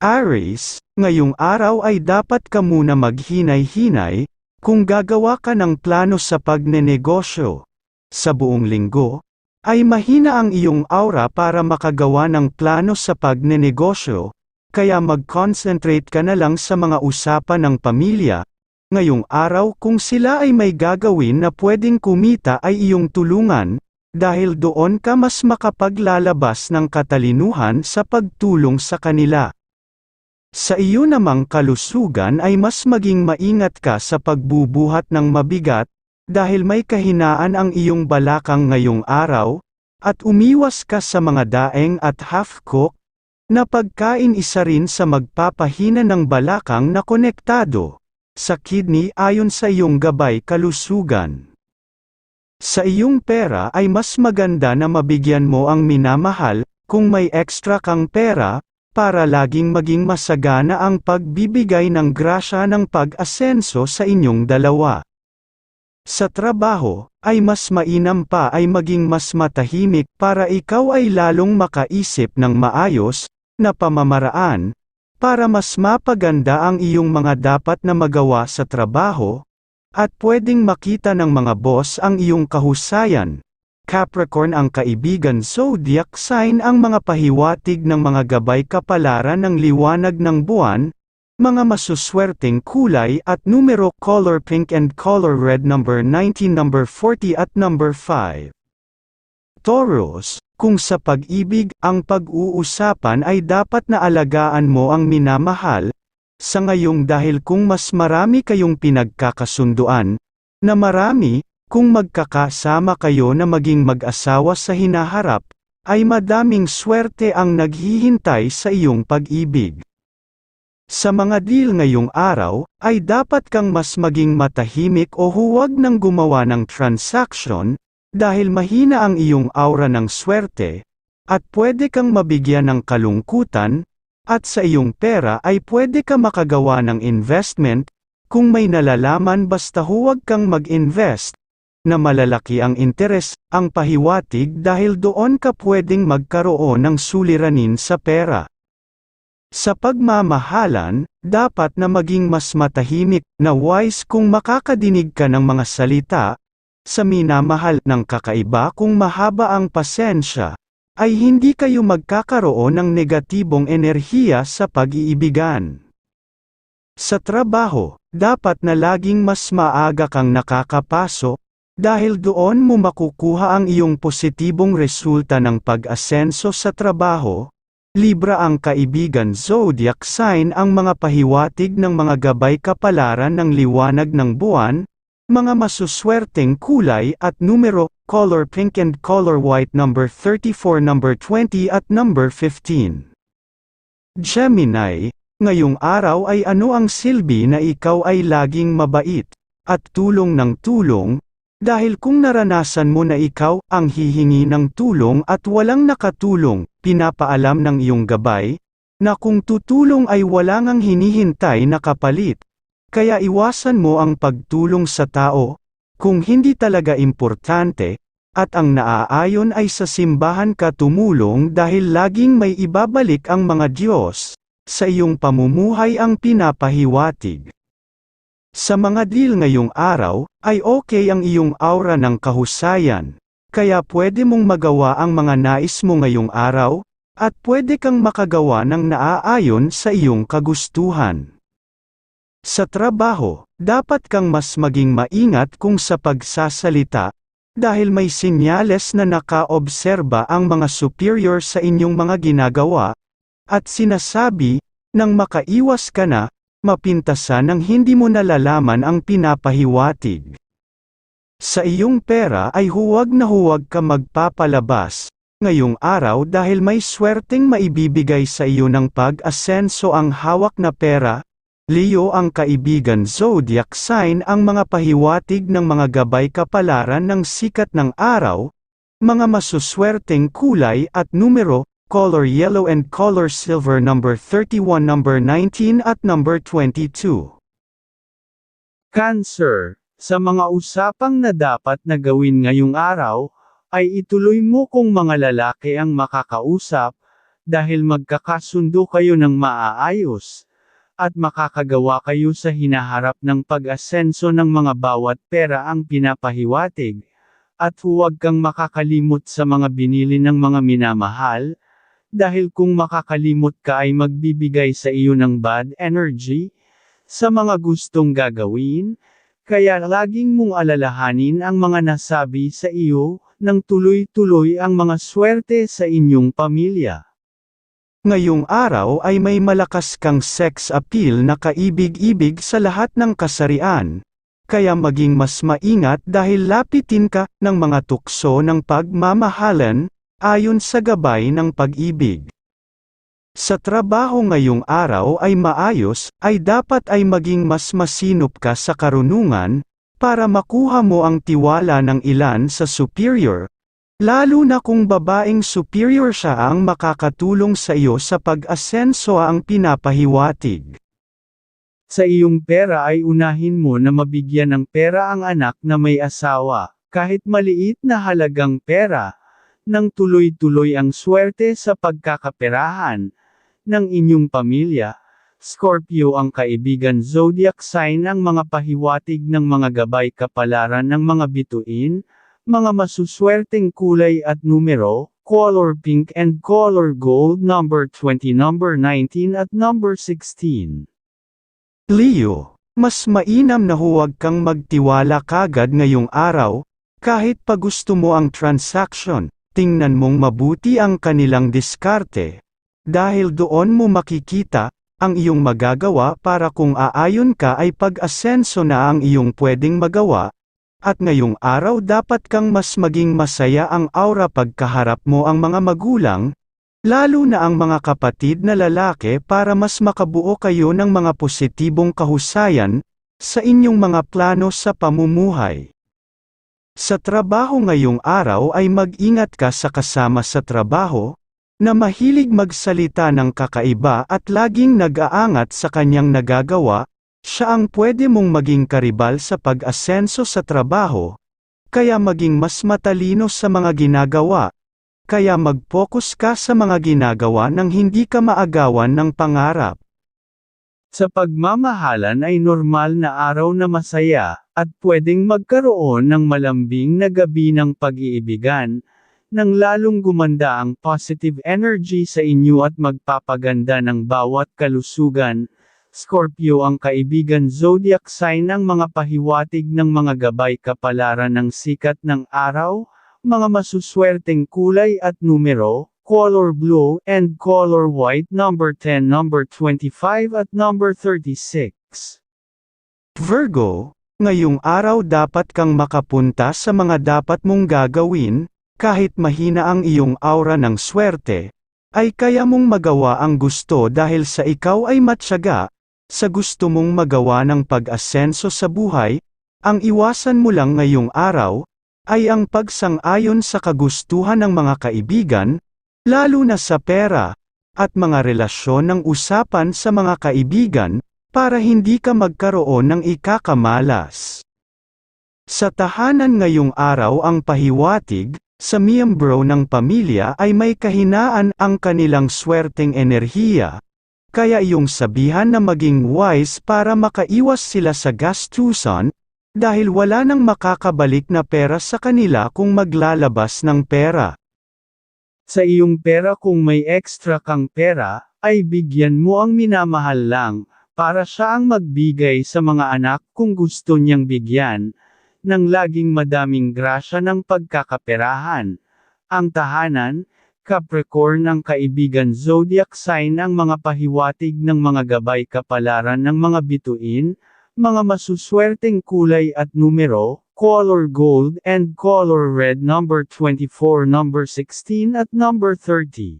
Aries, ngayong araw ay dapat ka muna maghinay-hinay, kung gagawa ka ng plano sa pagnenegosyo. Sa buong linggo, ay mahina ang iyong aura para makagawa ng plano sa pagnenegosyo, kaya mag-concentrate ka na lang sa mga usapan ng pamilya. Ngayong araw kung sila ay may gagawin na pwedeng kumita ay iyong tulungan, dahil doon ka mas makapaglalabas ng katalinuhan sa pagtulong sa kanila. Sa iyo namang kalusugan ay mas maging maingat ka sa pagbubuhat ng mabigat, dahil may kahinaan ang iyong balakang ngayong araw, at umiwas ka sa mga daeng at half-cook, na pagkain isa rin sa magpapahina ng balakang na konektado, sa kidney ayon sa iyong gabay kalusugan. Sa iyong pera ay mas maganda na mabigyan mo ang minamahal, kung may extra kang pera, para laging maging masagana ang pagbibigay ng grasya ng pag-asenso sa inyong dalawa. Sa trabaho, ay mas mainam pa ay maging mas matahimik para ikaw ay lalong makaisip ng maayos, na pamamaraan, para mas mapaganda ang iyong mga dapat na magawa sa trabaho, at pwedeng makita ng mga boss ang iyong kahusayan, Capricorn ang kaibigan zodiac sign ang mga pahiwatig ng mga gabay kapalaran ng liwanag ng buwan, mga masuswerteng kulay at numero color pink and color red number 19 number 40 at number 5. Taurus, kung sa pag-ibig ang pag-uusapan ay dapat na alagaan mo ang minamahal, sa ngayong dahil kung mas marami kayong pinagkakasunduan, na marami, kung magkakasama kayo na maging mag-asawa sa hinaharap, ay madaming swerte ang naghihintay sa iyong pag-ibig. Sa mga deal ngayong araw, ay dapat kang mas maging matahimik o huwag nang gumawa ng transaction, dahil mahina ang iyong aura ng swerte, at pwede kang mabigyan ng kalungkutan, at sa iyong pera ay pwede ka makagawa ng investment, kung may nalalaman basta huwag kang mag-invest, na malalaki ang interes, ang pahiwatig dahil doon ka pwedeng magkaroon ng suliranin sa pera. Sa pagmamahalan, dapat na maging mas matahimik, na wise kung makakadinig ka ng mga salita, sa minamahal ng kakaiba kung mahaba ang pasensya, ay hindi kayo magkakaroon ng negatibong enerhiya sa pag-iibigan. Sa trabaho, dapat na laging mas maaga kang nakakapasok, dahil doon mo makukuha ang iyong positibong resulta ng pag-asenso sa trabaho, Libra ang kaibigan zodiac sign ang mga pahiwatig ng mga gabay kapalaran ng liwanag ng buwan, mga masuswerteng kulay at numero, color pink and color white number 34 number 20 at number 15. Gemini, ngayong araw ay ano ang silbi na ikaw ay laging mabait, at tulong ng tulong, dahil kung naranasan mo na ikaw ang hihingi ng tulong at walang nakatulong, pinapaalam ng iyong gabay, na kung tutulong ay wala ngang hinihintay na kapalit. Kaya iwasan mo ang pagtulong sa tao, kung hindi talaga importante, at ang naaayon ay sa simbahan ka tumulong dahil laging may ibabalik ang mga Diyos, sa iyong pamumuhay ang pinapahiwatig. Sa mga deal ngayong araw, ay okay ang iyong aura ng kahusayan. Kaya pwede mong magawa ang mga nais mo ngayong araw, at pwede kang makagawa ng naaayon sa iyong kagustuhan. Sa trabaho, dapat kang mas maging maingat kung sa pagsasalita, dahil may sinyales na nakaobserba ang mga superior sa inyong mga ginagawa, at sinasabi, nang makaiwas ka na, mapintasan ng hindi mo nalalaman ang pinapahiwatig. Sa iyong pera ay huwag na huwag ka magpapalabas, ngayong araw dahil may swerteng maibibigay sa iyo ng pag-asenso ang hawak na pera, Leo ang kaibigan zodiac sign ang mga pahiwatig ng mga gabay kapalaran ng sikat ng araw, mga masuswerteng kulay at numero, color yellow and color silver number 31 number 19 at number 22. Cancer, sa mga usapang na dapat na gawin ngayong araw, ay ituloy mo kung mga lalaki ang makakausap, dahil magkakasundo kayo ng maaayos, at makakagawa kayo sa hinaharap ng pag-asenso ng mga bawat pera ang pinapahiwatig, at huwag kang makakalimot sa mga binili ng mga minamahal, dahil kung makakalimot ka ay magbibigay sa iyo ng bad energy, sa mga gustong gagawin, kaya laging mong alalahanin ang mga nasabi sa iyo, nang tuloy-tuloy ang mga swerte sa inyong pamilya. Ngayong araw ay may malakas kang sex appeal na kaibig-ibig sa lahat ng kasarian. Kaya maging mas maingat dahil lapitin ka ng mga tukso ng pagmamahalan, ayon sa gabay ng pag-ibig. Sa trabaho ngayong araw ay maayos, ay dapat ay maging mas masinop ka sa karunungan, para makuha mo ang tiwala ng ilan sa superior, lalo na kung babaeng superior siya ang makakatulong sa iyo sa pag-asenso ang pinapahiwatig. Sa iyong pera ay unahin mo na mabigyan ng pera ang anak na may asawa, kahit maliit na halagang pera, nang tuloy-tuloy ang swerte sa pagkakaperahan ng inyong pamilya. Scorpio ang kaibigan zodiac sign ang mga pahiwatig ng mga gabay kapalaran ng mga bituin, mga masuswerteng kulay at numero, color pink and color gold number 20 number 19 at number 16. Leo, mas mainam na huwag kang magtiwala kagad ngayong araw, kahit pa gusto mo ang transaction, tingnan mong mabuti ang kanilang diskarte. Dahil doon mo makikita, ang iyong magagawa para kung aayon ka ay pag-asenso na ang iyong pwedeng magawa, at ngayong araw dapat kang mas maging masaya ang aura pagkaharap mo ang mga magulang, lalo na ang mga kapatid na lalaki para mas makabuo kayo ng mga positibong kahusayan, sa inyong mga plano sa pamumuhay. Sa trabaho ngayong araw ay mag-ingat ka sa kasama sa trabaho, na mahilig magsalita ng kakaiba at laging nag-aangat sa kanyang nagagawa, siya ang pwede mong maging karibal sa pag-asenso sa trabaho, kaya maging mas matalino sa mga ginagawa, kaya mag-focus ka sa mga ginagawa nang hindi ka maagawan ng pangarap. Sa pagmamahalan ay normal na araw na masaya, at pwedeng magkaroon ng malambing na gabi ng pag-iibigan, nang lalong gumanda ang positive energy sa inyo at magpapaganda ng bawat kalusugan. Scorpio ang kaibigan zodiac sign ng mga pahiwatig ng mga gabay kapalaran ng sikat ng araw, mga masuswerteng kulay at numero, color blue and color white number 10 number 25 at number 36. Virgo, ngayong araw dapat kang makapunta sa mga dapat mong gagawin, kahit mahina ang iyong aura ng swerte, ay kaya mong magawa ang gusto dahil sa ikaw ay matyaga, sa gusto mong magawa ng pag-asenso sa buhay, ang iwasan mo lang ngayong araw, ay ang pagsang-ayon sa kagustuhan ng mga kaibigan, lalo na sa pera, at mga relasyon ng usapan sa mga kaibigan, para hindi ka magkaroon ng ikakamalas. Sa tahanan ngayong araw ang pahiwatig, sa miyembro ng pamilya ay may kahinaan ang kanilang swerteng enerhiya, kaya iyong sabihan na maging wise para makaiwas sila sa gastusan, dahil wala nang makakabalik na pera sa kanila kung maglalabas ng pera. Sa iyong pera kung may extra kang pera, ay bigyan mo ang minamahal lang, para siya ang magbigay sa mga anak kung gusto niyang bigyan, ng laging madaming grasya ng pagkakaperahan. Ang tahanan, Capricorn ang kaibigan zodiac sign ang mga pahiwatig ng mga gabay kapalaran ng mga bituin, mga masuswerteng kulay at numero, color gold and color red number 24 number 16 at number 30.